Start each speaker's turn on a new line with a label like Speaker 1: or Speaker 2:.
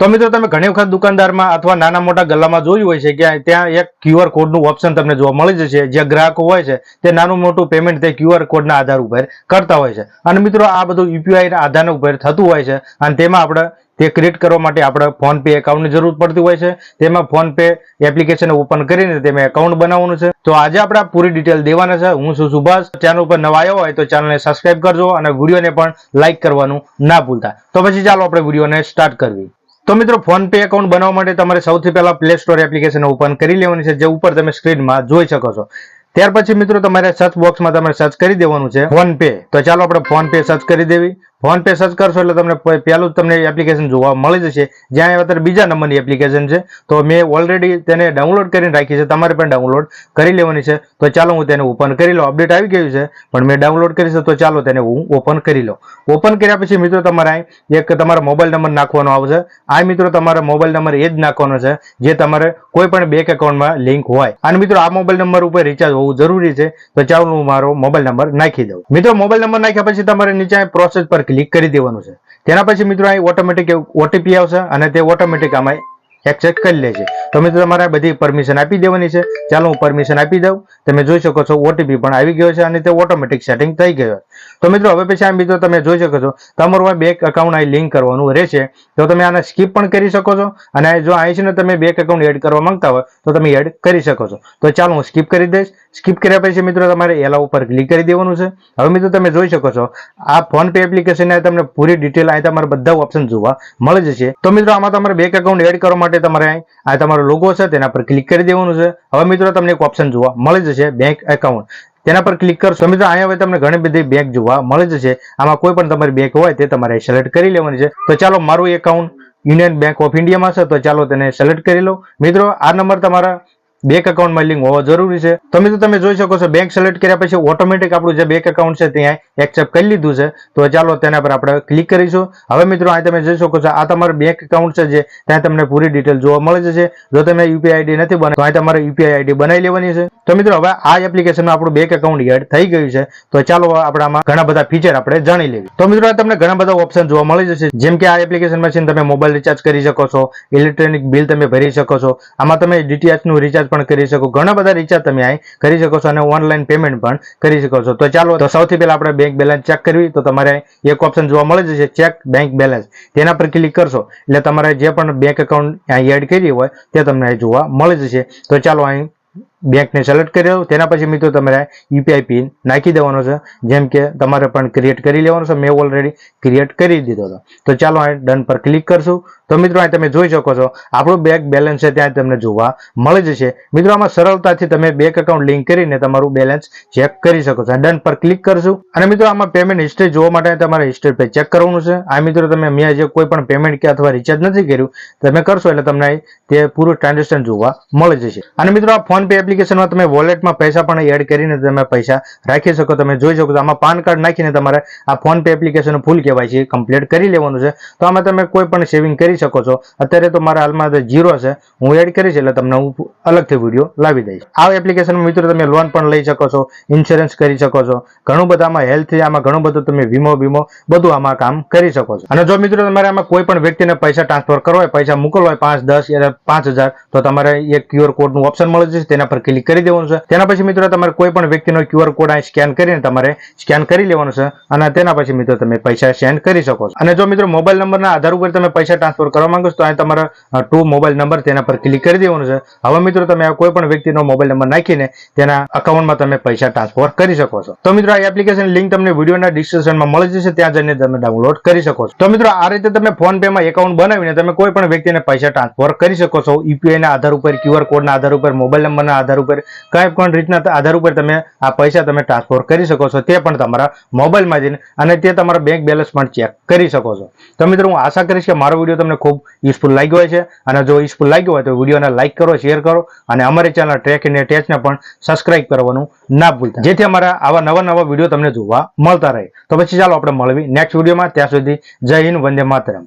Speaker 1: તો મિત્રો તમે ઘણી વખત દુકાનદારમાં અથવા નાના મોટા ગલ્લામાં જોયું હોય છે કે ત્યાં એક ક્યુઆર કોડનું ઓપ્શન તમને જોવા મળી જશે. જે ગ્રાહકો હોય છે, તે નાનું મોટું પેમેન્ટ તે ક્યુઆર કોડના આધાર ઉપર કરતા હોય છે. અને મિત્રો આ બધું યુપીઆઈના ના ઉપર થતું હોય છે. અને તેમાં આપણે તે ક્રિએટ કરવા માટે આપણે ફોન પે એકાઉન્ટની જરૂર પડતી હોય છે. તેમાં ફોન પે એપ્લિકેશન ઓપન કરીને તેમાં એકાઉન્ટ બનાવવાનું છે. તો આજે આપણે પૂરી ડિટેલ દેવાના છે. હું છું સુભાષ. ચેનલ ઉપર નવા આવ્યો હોય તો ચેનલને સબસ્ક્રાઇબ કરજો અને વિડીયોને પણ લાઇક કરવાનું ના ભૂલતા. તો પછી ચાલો આપણે વિડીયોને સ્ટાર્ટ કરવી. તો મિત્રો ફોન પે એકાઉન્ટ બનાવવા માટે તમારે સૌથી પહેલા પ્લે સ્ટોર એપ્લિકેશન ઓપન કરી લેવાની છે, જે ઉપર તમે સ્ક્રીનમાં જોઈ શકો છો. ત્યાર પછી મિત્રો તમારે સર્ચ બોક્સમાં તમારે સર્ચ કરી દેવાનું છે ફોન પે તો ચાલો આપણે ફોન પે સર્ચ કરી દેવી. ફોન પે સર્ચ કરશો એટલે તમને પહેલું જ તમને એપ્લિકેશન જોવા મળી જશે. જ્યાં અત્યારે બીજા નંબરની એપ્લિકેશન છે. તો મેં ઓલરેડી તેને ડાઉનલોડ કરીને રાખી છે. તમારે પણ ડાઉનલોડ કરી લેવાની છે. તો ચાલો હું તેને ઓપન કરી લઉં. અપડેટ આવી ગયું છે, પણ મેં ડાઉનલોડ કરી છે, તો ચાલો તેને હું ઓપન કરી લઉં. ઓપન કર્યા પછી મિત્રો તમારે એક તમારો મોબાઈલ નંબર નાખવાનો આવશે. આ મિત્રો તમારો મોબાઈલ નંબર એ જ નાખવાનો છે, જે તમારે કોઈ પણ બેંક એકાઉન્ટમાં લિંક હોય. અને મિત્રો આ મોબાઈલ નંબર ઉપર રિચાર્જ હોવું જરૂરી છે, તો ચાલો હું મારો મોબાઈલ નંબર નાખી દઉં. મિત્રો મોબાઈલ નંબર નાખ્યા પછી તમારે નીચે પ્રોસેસ પર ક્લિક કરી દેવાનું છે. તેના પછી મિત્રો અહીં ઓટોમેટિક ઓટીપી આવશે અને તે ઓટોમેટિક આમાં એક્સેપ્ટ કરી લે છે તો મિત્રો, તમારે બધી પરમિશન આપી દેવાની છે. ચાલો હું પરમિશન આપી દઉં. તમે જોઈ શકો છો ઓટીપી પણ આવી ગયો છે અને તે ઓટોમેટિક સેટિંગ થઈ ગયો તો મિત્રો, હવે પછી આ મિત્રો તમે જોઈ શકો છો, તમારું બેંક એકાઉન્ટ અહીં લિંક કરવાનું રહેશે. તો તમે આને સ્કીપ પણ કરી શકો છો અને જો અહીં છે ને તમે બેંક એકાઉન્ટ એડ કરવા માંગતા હોય, તો તમે એડ કરી શકો છો. તો ચાલો હું સ્કીપ કરી દઈશ. સ્કીપ કર્યા પછી મિત્રો, તમારે એલા ઉપર ક્લિક કરી દેવાનું છે. હવે મિત્રો, તમે જોઈ શકો છો, આ ફોન પે એપ્લિકેશન તમને પૂરી ડિટેલ અહીં તમારે બધા ઓપ્શન જોવા મળી જશે તો મિત્રો, આમાં તમારે બેંક એકાઉન્ટ એડ કરવા માટે તમારે અહીં આ તમારો લોગો છે, તેના પર ક્લિક કરી દેવાનું છે. હવે મિત્રો તમને એક ઓપ્શન જોવા મળી જશે બેંક એકાઉન્ટ તેના પર ક્લિક કરશો. મિત્રો અહીંયા હવે તમને ઘણી બધી બેંક જોવા મળી જશે. આમાં કોઈ પણ તમારી બેંક હોય તે તમારે સિલેક્ટ કરી લેવાની છે. તો ચાલો મારું એકાઉન્ટ યુનિયન બેંક ઓફ ઇન્ડિયામાં છે. તો ચાલો તેને સિલેક્ટ કરી લો. મિત્રો, આ નંબર તમારા બેંક એકાઉન્ટમાં લિંક હોવો જરૂરી છે. તો તમે જોઈ શકો છો બેંક સિલેક્ટ કર્યા પછી ઓટોમેટિક આપણું જે બેંક એકાઉન્ટ છે ત્યાં એક્સેપ્ટ કરી લીધું છે. તો ચાલો તેના પર આપણે ક્લિક કરીશું. હવે મિત્રો, અહીં તમે જોઈ શકો છો, આ તમારું બેંક એકાઉન્ટ છે જે ત્યાં તમને પૂરી ડિટેલ જોવા મળે છે જો તમે યુપીઆઈ આઈડી નથી બનાવી તો અહીં તમારે યુપીઆઈ આઈડી બનાવી લેવાની છે. તો મિત્રો, હવે આ એપ્લિકેશનમાં આપણું બેંક એકાઉન્ટ એડ થઈ ગયું છે. તો ચાલો આપણામાં ઘણા બધા ફીચર આપણે જાણી લઈએ. તો મિત્રો તમને ઘણા બધા ઓપ્શન જોવા મળી જશે. જેમ કે આ એપ્લિકેશનમાં છે તમે મોબાઈલ રિચાર્જ કરી શકો છો ઇલેક્ટ્રોનિક બિલ તમે ભરી શકો છો. આમાં તમે ડીટીએચનું રિચાર્જ પણ કરી શકો. ઘણા બધા રિચાર્જ તમે અહીં કરી શકો છો અને ઓનલાઈન પેમેન્ટ પણ કરી શકો છો. તો ચાલો, તો સૌથી પહેલા આપણે બેંક બેલેન્સ ચેક કરવી. તો તમારે એક ઓપ્શન જોવા મળે જશે ચેક બેંક બેલેન્સ તેના પર ક્લિક કરશો, એટલે તમારે જે પણ બેંક એકાઉન્ટ અહીં એડ કરી હોય તે તમને જોવા મળી જશે. તો ચાલો અહીં બેંકને સિલેક્ટ કરી દો તેના પછી મિત્રો તમારે યુપીઆઈ પિન નાખી દેવાનો છે, જેમ કે તમારે પણ ક્રિએટ કરી લેવાનો છે, મેં ઓલરેડી ક્રિએટ કરી દીધો હતો. તો ચાલો અહીં ડન પર ક્લિક કરશું. તો મિત્રો અહીં તમે જોઈ શકો છો, આપણું બેંક બેલેન્સ છે, ત્યાં તમને જોવા મળી જશે. મિત્રો આમાં સરળતાથી તમે બેંક એકાઉન્ટ લિંક કરીને તમારું બેલેન્સ ચેક કરી શકો છો. ડન પર ક્લિક કરશું. અને મિત્રો આમાં પેમેન્ટ હિસ્ટ્રી જોવા માટે તમારે હિસ્ટ્રી પર ચેક કરવાનું છે. આ મિત્રો તમે મેં જે કોઈ પણ પેમેન્ટ કે અથવા રિચાર્જ નથી કર્યું, તમે કરશો એટલે તમને તે પૂરું ટ્રાન્ઝેક્શન જોવા મળી જશે. અને મિત્રો આ ફોન પે એપ્લિકેશનમાં તમે વોલેટમાં પૈસા પણ એડ કરીને તમે પૈસા રાખી શકો. તમે જોઈ શકો છો, આમાં પાન કાર્ડ નાખીને તમારે આ ફોન પે એપ્લિકેશન ફૂલ કહેવાય છે કમ્પ્લીટ કરી લેવાનું છે. તો આમાં તમે કોઈ પણ સેવિંગ કરી શકો છો. અત્યારે તો મારા હાલમાં જીરો છે. હું એડ કરીશ એટલે તમને હું અલગથી વીડિયો લાવી દઈશ. આ એપ્લિકેશનમાં મિત્રો તમે લોન પણ લઈ શકો છો ઇન્સ્યોરન્સ કરી શકો છો. ઘણું બધા આમાં હેલ્થ આમાં ઘણું બધું તમે વીમો વીમો બધું આમાં કામ કરી શકો છો. અને જો મિત્રો તમારે આમાં કોઈ પણ વ્યક્તિને પૈસા ટ્રાન્સફર કરવા હોય, પૈસા મોકલવા હોય, પાંચ, દસ પાંચ હજાર, તો તમારે એક ક્યુઆર કોડનું ઓપ્શન મળે જશે, તેના ક્લિક કરી દેવાનું છે. તેના પછી મિત્રો તમારે કોઈ પણ વ્યક્તિનો ક્યુઆર કોડ અહીં સ્કેન કરીને તમારે સ્કેન કરી લેવાનું છે અને તેના પછી મિત્રો તમે પૈસા સેન્ડ કરી શકો છો. અને જો મિત્રો મોબાઈલ નંબરના આધાર ઉપર તમે પૈસા ટ્રાન્સફર કરવા માંગો છો તો અહીં તમારા ટુ મોબાઈલ નંબર તેના પર ક્લિક કરી દેવાનું છે. હવે મિત્રો તમે કોઈ પણ વ્યક્તિનો મોબાઈલ નંબર નાખીને તેના અકાઉન્ટમાં તમે પૈસા ટ્રાન્સફર કરી શકો છો. તો મિત્રો આ એપ્લિકેશન લિંક તમને વિડીયોના ડિસ્ક્રિપ્શનમાં મળી જશે. ત્યાં જઈને તમે ડાઉનલોડ કરી શકો છો. તો મિત્રો આ રીતે તમે ફોન પે માં એકાઉન્ટ બનાવીને તમે કોઈ પણ વ્યક્તિને પૈસા ટ્રાન્સફર કરી શકો છો. યુપીઆઈ ના આધાર ઉપર ક્યુઆર કોડના આધાર ઉપર, મોબાઈલ નંબરના આધાર ઉપર, કઈ પણ રીતના આધાર ઉપર તમે આ પૈસા તમે ટ્રાન્સફર કરી શકો છો, તે પણ તમારા મોબાઈલમાં જઈને અને તે તમારા બેંક બેલેન્સ પણ ચેક કરી શકો છો. તો મિત્રો, હું આશા કરીશ કે મારો વીડિયો તમને ખૂબ યુઝફુલ લાગ્યો હોય છે અને જો યુઝફુલ લાગ્યો હોય તો વિડીયોને લાઇક કરો શેર કરો અને અમારી ચેનલ ટ્રેક ઇન્ડિયા ટેચને પણ સબસ્ક્રાઇબ કરવાનું ના ભૂલતા. જેથી અમારા આવા નવા નવા વીડિયો તમને જોવા મળતા રહે. તો પછી ચાલો આપણે મળવી નેક્સ્ટ વિડીયોમાં ત્યાં સુધી જય હિન્દ, વંદે માતરમ.